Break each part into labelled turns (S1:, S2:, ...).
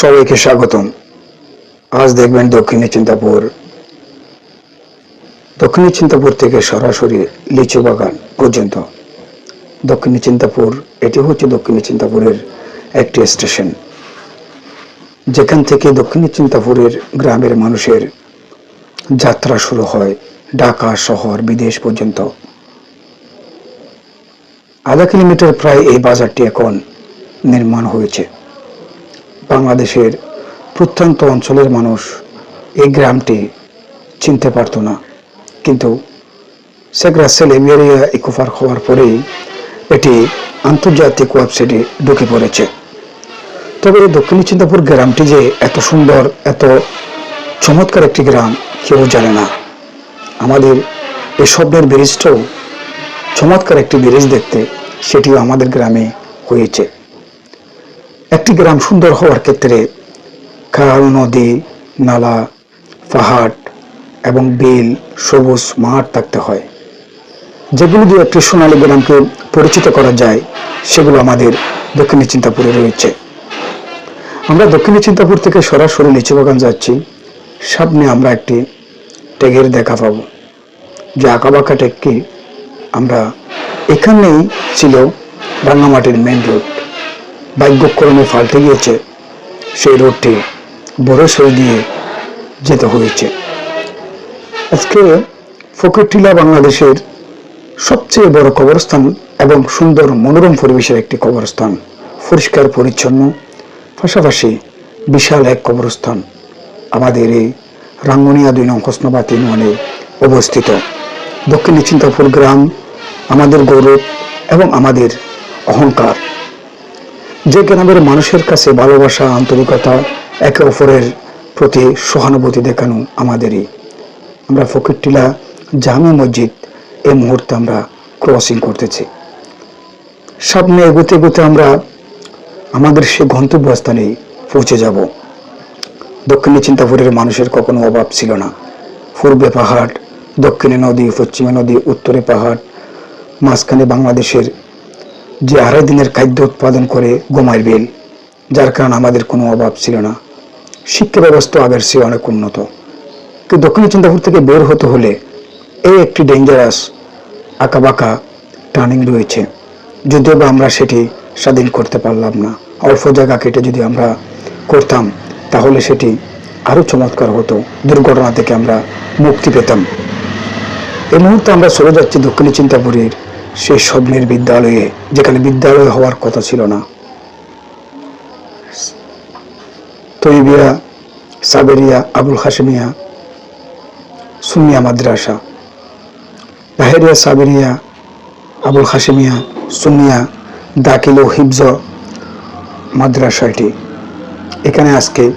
S1: সবাইকে স্বাগতম। আজ দেখবেন দক্ষিণী চিন্তাপুর। দক্ষিণী চিন্তাপুর থেকে সরাসরি লিচু বাগান পর্যন্ত। দক্ষিণী চিন্তাপুর, এটি হচ্ছে দক্ষিণী চিন্তাপুরের একটি স্টেশন। যেখান থেকে দক্ষিণী চিন্তাপুরের গ্রামের মানুষের যাত্রা শুরু হয় ঢাকা শহর বিদেশ পর্যন্ত। আধা কিলোমিটার প্রায় এই বাজারটি এখন নির্মাণ হয়েছে। বাংলাদেশের প্রত্যন্ত অঞ্চলের মানুষ এই গ্রামটি চিনতে পারতো না। কিন্তু Sheikh Russel aviary eco park হওয়ার পরেই এটি আন্তর্জাতিক ওয়েবসাইটে ঢুকে পড়েছে। তবে দক্ষিণী চিন্তাপুর গ্রামটি যে এত সুন্দর, এত চমৎকার একটি গ্রাম কেউ জানে না। আমাদের এই স্বপ্নের ব্রিজটাও চমৎকার একটি ব্রিজ দেখতে সেটিও আমাদের গ্রামে হয়েছে। একটি গ্রাম সুন্দর হওয়ার ক্ষেত্রে খাল, নদী, নালা, পাহাড় এবং বিল, সবুজ মাঠ থাকতে হয়। যেগুলো দিয়ে একটি সোনালী গ্রামকে পরিচিত করা যায়, সেগুলো আমাদের দক্ষিণী চিন্তাপুরে রয়েছে। আমরা দক্ষিণী চিন্তাপুর থেকে সরাসরি লিচু বাগান যাচ্ছি। সামনে আমরা একটি টেগের দেখা পাব। যে আঁকাবাঁকা টেককে আমরা এখানেই ছিল রাঙ্গামাটির মেন রোড। ভাগ্যক্রমে পাল্টে গিয়েছে, সেই রোডটি বড় সরে দিয়ে যেতে হয়েছে। আজকে ফকিরটিলা বাংলাদেশের সবচেয়ে বড় কবরস্থান এবং সুন্দর মনোরম পরিবেশের একটি কবরস্থান। পরিষ্কার, পরিচ্ছন্ন, পাশাপাশি বিশাল এক কবরস্থান। আমাদের এই রাঙ্গনিয়া দুই নং হোসনাবাদ ইউনিয়নে অবস্থিত। দক্ষিণী চিন্তাপুর গ্রাম আমাদের গৌরব এবং আমাদের অহংকার। যে গ্রামের মানুষের কাছে ভালোবাসা, আন্তরিকতা একে অপরের প্রতি সহানুভূতি দেখানো আমাদেরই। আমরা ফকিরটিলা জামি মসজিদ এই মুহূর্তে আমরা ক্রসিং করতেছি। সামনে এগোতে এগোতে আমরা আমাদের সে গন্তব্যস্থানে পৌঁছে যাব। দক্ষিণে চিন্তাপুরের মানুষের কখনো অভাব ছিল না। পূর্বে পাহাড়, দক্ষিণে নদী, পশ্চিমে নদী, উত্তরে পাহাড়, মাঝখানে বাংলাদেশের যে আড়াই দিনের খাদ্য উৎপাদন করে গোমাইর বিল, যার কারণে আমাদের কোনো অভাব ছিল না। শিক্ষা ব্যবস্থা আগের চেয়ে অনেক উন্নত। কিন্তু দক্ষিণ চিন্তাপুর থেকে বের হতে হলে এই একটি ডেঞ্জারাস আঁকাবাঁকা টার্নিং রয়েছে। যদিও বা আমরা সেটি স্বাধীন করতে পারলাম না। অল্প জায়গা কেটে যদি আমরা করতাম, তাহলে সেটি আরও চমৎকার হতো। দুর্ঘটনা থেকে আমরা মুক্তি পেতাম। এই মুহূর্তে আমরা চলে যাচ্ছি দক্ষিণী চিন্তাপুরের সেই স্বপ্নের বিদ্যালয়ে, যেখানে বিদ্যালয় হওয়ার কথা ছিল না। তৈবিয়া, সাবেরিয়া, আবুল হাসমিয়া সুনিয়া মাদ্রাসা। বাহেরিয়া, সাবেরিয়া, আবুল হাসমিয়া সুনিয়া দাখিল ও হিফজ মাদ্রাসা এটি এখানে আজকে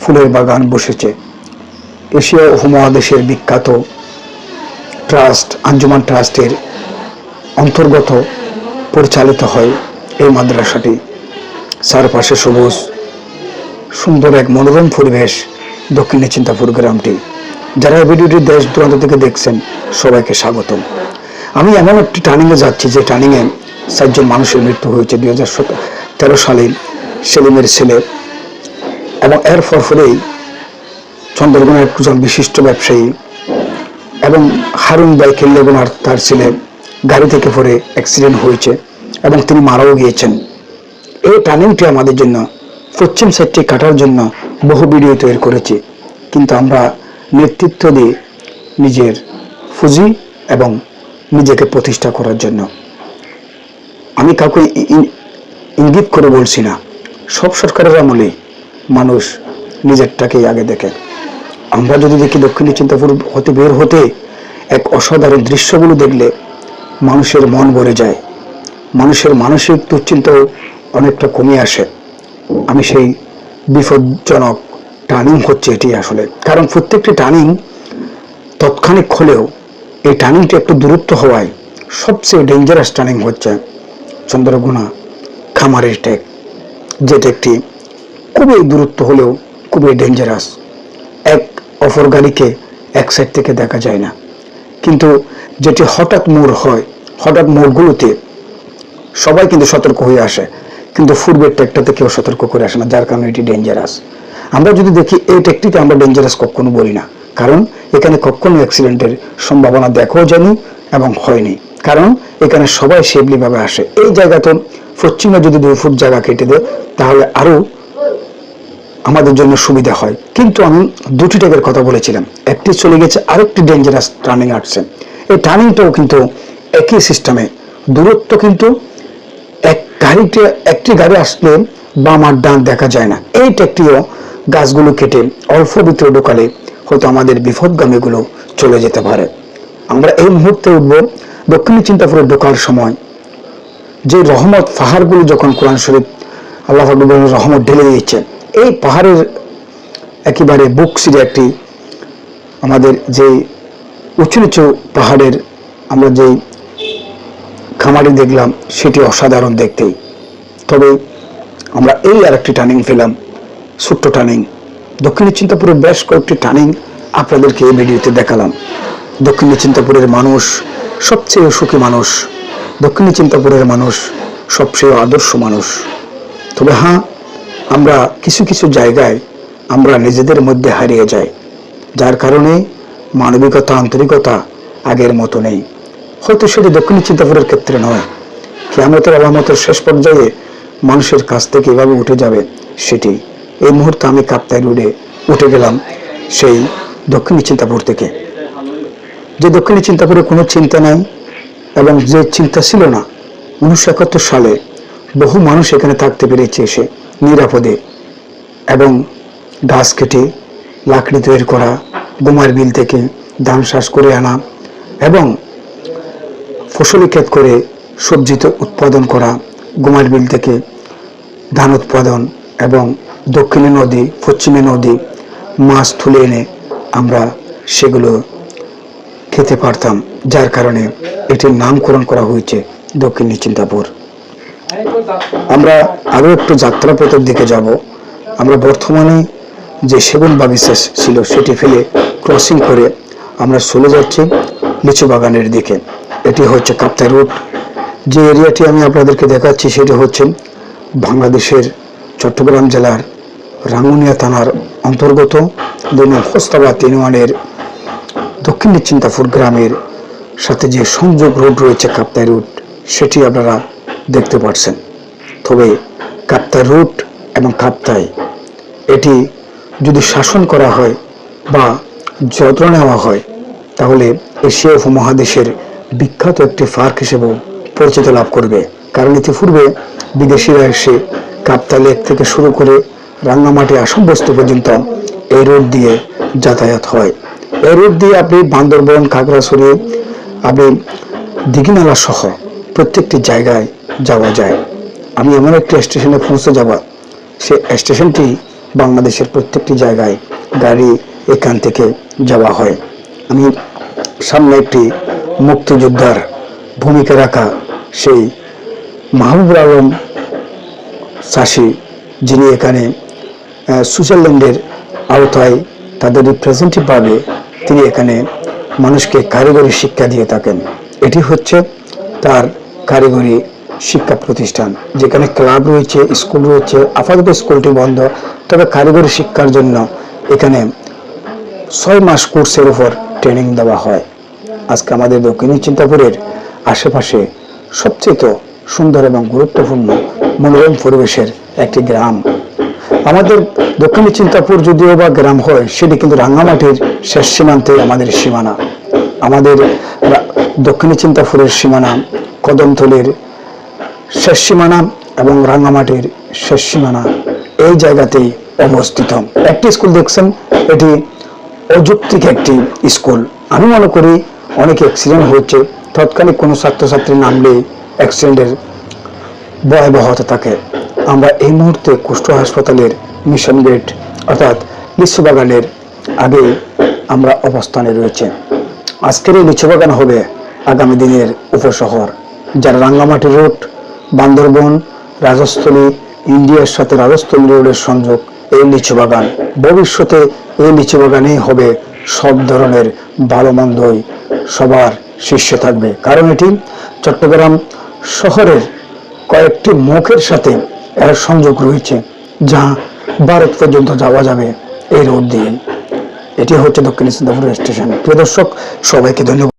S1: ফুলের বাগান বসেছে। এশিয়া উপমহাদেশের বিখ্যাত ট্রাস্ট, আঞ্জুমান ট্রাস্টের অন্তর্গত পরিচালিত হয় এই মাদ্রাসাটি। চারপাশে সবুজ, সুন্দর এক মনোরম পরিবেশ দক্ষিণে চিন্তাপুর গ্রামটি। যারা ভিডিওটি দেশ দূরান্ত থেকে দেখছেন, সবাইকে স্বাগতম। আমি এমন একটি টার্নিংয়ে যাচ্ছি যে টার্নিংয়ে চারজন মানুষের মৃত্যু হয়েছে দুই হাজার তেরো সালে সেলিমের ছেলে এবং এর ফরফরেই চন্দ্রগণের একজন বিশিষ্ট ব্যবসায়ী এবং হারুন বাই কেল্লেগুনার তার ছেলে গাড়ি থেকে পড়ে অ্যাক্সিডেন্ট হয়েছে এবং তিনি মারাও গিয়েছেন। এই টার্নিংটি আমাদের জন্য, পশ্চিম সাইডটি কাটার জন্য বহু ভিডিও তৈরি করেছি। কিন্তু আমরা নেতৃত্ব দিয়ে নিজের ফুজি এবং নিজেকে প্রতিষ্ঠা করার জন্য। আমি কাউকে ইঙ্গিত করে বলছি না। সব সরকারের আমলে মানুষ নিজেরটাকেই আগে দেখে। আমরা যদি দেখি দক্ষিণী চিন্তাপুর হতে বের হতে এক অসাধারণ দৃশ্যগুলো দেখলে মানুষের মন ভরে যায়। মানুষের মানসিক দুশ্চিন্তাও অনেকটা কমে আসে। আমি সেই বিপজ্জনক টার্নিং হচ্ছে এটি আসলে। কারণ প্রত্যেকটি টার্নিং তৎক্ষণিক হলেও এই টার্নিংটি একটু দূরত্ব হওয়ায় সবচেয়ে ডেঞ্জারাস টার্নিং হচ্ছে চন্দ্রগুণা খামারের টেক যেটা একটি খুবই দূরত্ব হলেও খুবই ডেঞ্জারাস এক অপর গাড়িকে এক সাইড থেকে দেখা যায় না। কিন্তু যেটি হঠাৎ মোড় হয়, হঠাৎ মোড়গুলোতে সবাই কিন্তু সতর্ক হয়ে আসে। কিন্তু পূর্বের ট্যাগটাতে কেউ সতর্ক করে আসে না, যার কারণে এটি ডেঞ্জারাস আমরা যদি দেখি এই ট্যাগটিকে আমরা ডেঞ্জারাস কখনো বলি না, কারণ এখানে কখনো অ্যাক্সিডেন্টের সম্ভাবনা দেখাও জানি এবং হয়নি। কারণ এখানে সবাই সেফলি ভাবে আসে। এই জায়গাতে পশ্চিমে যদি দুই ফুট জায়গা কেটে দেয়, তাহলে আরও আমাদের জন্য সুবিধা হয়। কিন্তু আমি দুটি ট্যাগের কথা বলেছিলাম। একটি চলে গেছে, আরেকটি ডেঞ্জারাস টার্নিং আসছে। এই টার্নিংটাও কিন্তু একই সিস্টেমে দূরত্ব কিন্তু এক গাড়িতে, একটি গাড়ি আসলে বাম আর ডান দেখা যায় না। এই ট্যাগটিও গাছগুলো কেটে অল্প ভিতরে ঢোকালে হয়তো আমাদের বিপদগামীগুলো চলে যেতে পারে। আমরা এই মুহূর্তে উঠব দক্ষিণী চিন্তাপুরে ঢোকার সময়। যে রহমত, পাহাড়গুলো যখন কোরআন শরীফ আল্লাহ রহমত ঢেলে দিয়েছে। এই পাহাড়ের একেবারে বুক সিরে একটি আমাদের যে উঁচু নিচু পাহাড়ের আমরা যেই খামারি দেখলাম, সেটি অসাধারণ দেখতেই। তবে আমরা এই আর একটি টার্নিং পেলাম, ছোট্ট টার্নিং দক্ষিণী চিন্তাপুরের বেশ কয়েকটি টার্নিং আপনাদেরকে এই ভিডিওতে দেখালাম। দক্ষিণ চিন্তাপুরের মানুষ সবচেয়ে সুখী মানুষ দক্ষিণী চিন্তাপুরের মানুষ সবচেয়ে আদর্শ মানুষ। তবে হ্যাঁ আমরা কিছু কিছু জায়গায় আমরা নিজেদের মধ্যে হারিয়ে যাই, যার কারণে মানবিকতা, আন্তরিকতা আগের মতো নেই। হয়তো সেটি দক্ষিণ চিন্তাপুরের ক্ষেত্রে নয়। কেয়ামতের আলামতের শেষ পর্যায়ে মানুষের কাছ থেকে এভাবে উঠে যাবে সেটি। এই মুহূর্তে আমি কাপ্তাই রোডে উঠে গেলাম সেই দক্ষিণ চিন্তাপুর থেকে। যে দক্ষিণ চিন্তাপুরে কোনো চিন্তা নাই এবং যে চিন্তা ছিল না, উনিশশো একাত্তর সালে বহু মানুষ এখানে থাকতে পেরেছে এসে। নিরাপদে এবং গাছ কেটে লাকড়ি তৈরি করা, বোমার বিল থেকে ধান শ্বাস করে আনা এবং ফসলি ক্ষেত করে সবজি উৎপাদন করা গোমার বিল থেকে ধান উৎপাদন এবং দক্ষিণে নদী, পশ্চিমে নদী মাছ তুলে এনে আমরা সেগুলো খেতে পারতাম, যার কারণে এটির নামকরণ করা হয়েছে দক্ষিণ চিন্তাপুর আমরা আরও একটু যাত্রাপথের দিকে যাব। আমরা বর্তমানে যে সেগুন বাগিচা ছিল সেটি ফেলে ক্রসিং করে আমরা চলে যাচ্ছি লিচু বাগানের দিকে। এটি হচ্ছে কাপ্তাই রোড। যে এরিয়াটি আমি আপনাদেরকে দেখাচ্ছি সেটি হচ্ছে বাংলাদেশের চট্টগ্রাম জেলার রাঙ্গুনিয়া থানার অন্তর্গত নং হোস্তাবাদ তিন দক্ষিণ চিন্তাপুর গ্রামের সাথে যে সংযোগ রোড রয়েছে কাপ্তাই রোড, সেটি আপনারা দেখতে পাচ্ছেন তবে কাপ্তাই রুট এবং কাপ্তাই, এটি যদি শাসন করা হয় বা যত্ন নেওয়া হয়, তাহলে এশিয়া উপমহাদেশের বিখ্যাত একটি পার্ক হিসেবেও পরিচিত লাভ করবে। কারণ ইতিপূর্বে বিদেশিরা এসে কাপ্তা লেক থেকে শুরু করে রাঙ্গামাটি আসাম বস্তু পর্যন্ত এই রোড দিয়ে যাতায়াত হয়। এই রোড দিয়ে আপনি বান্দরবন, খাগড়াছড়ি, আপনি দিঘিনালা সহ প্রত্যেকটি জায়গায় যাওয়া যায়। আমি এমন একটি স্টেশনে পৌঁছে যাব সে স্টেশনটি বাংলাদেশের প্রত্যেকটি জায়গায় গাড়ি এখান থেকে যাওয়া হয়। আমি সামনে একটি মুক্তিযোদ্ধার ভূমিকা রাখা সেই মাহবুবুর আলম চাষি, যিনি এখানে সুইজারল্যান্ডের আওতায় তাদের রিপ্রেজেন্টেটিভ ভাবে তিনি এখানে মানুষকে কারিগরি শিক্ষা দিয়ে থাকেন। এটি হচ্ছে তার কারিগরি শিক্ষা প্রতিষ্ঠান, যেখানে ক্লাব রয়েছে, স্কুল রয়েছে, আপাতত স্কুলটি বন্ধ, তবে কারিগরি শিক্ষার জন্য এখানে ছয় মাস কোর্সের উপর ট্রেনিং দেওয়া হয়। আজকে আমাদের দক্ষিণী চিন্তাপুরের আশেপাশে সবচেয়ে তো সুন্দর এবং গুরুত্বপূর্ণ মনোরম পরিবেশের একটি গ্রাম। আমাদের দক্ষিণী চিন্তাপুর যদিও বা গ্রাম হয়, সেটি কিন্তু রাঙ্গামাটির শেষ সীমান্তে আমাদের সীমানা। আমাদের দক্ষিণী চিন্তাপুরের সীমানা কদমতলির শেষ সীমানা এবং রাঙ্গামাটির শেষ সীমানা এই জায়গাতেই অবস্থিত। একটি স্কুল দেখছেন, এটি অযৌক্তিক একটি স্কুল। আমি মনে করি অনেক অ্যাক্সিডেন্ট হয়েছে, তৎকালীন কোনো ছাত্রছাত্রী নামলে অ্যাক্সিডেন্টের ভয়াবহতা থাকে। আমরা এই মুহূর্তে কুষ্ঠ হাসপাতালের মিশন গেট অর্থাৎ লিচু বাগানের আগে আমরা অবস্থানে রয়েছে। আজকের এই লিচু বাগান হবে আগামী দিনের উপশহর, যারা রাঙ্গামাটি রোড বান্দরবন, রাজস্থলী, ইন্ডিয়ার সাথে রাজস্থলী রোডের সংযোগ এই লিচু বাগান। ভবিষ্যতে এই লিচু বাগানেই হবে সব ধরনের ভালো মন্দই সবার শীর্ষে থাকবে। কারণ এটি চট্টগ্রাম শহরের কয়েকটি মুখের সাথে এর সংযোগ রয়েছে, যা ভারত পর্যন্ত যাওয়া যাবে এই রোড দিয়ে এটি হচ্ছে দক্ষিণ সিঙ্গাপুর স্টেশন। প্রিয় দর্শক, সবাইকে ধন্যবাদ।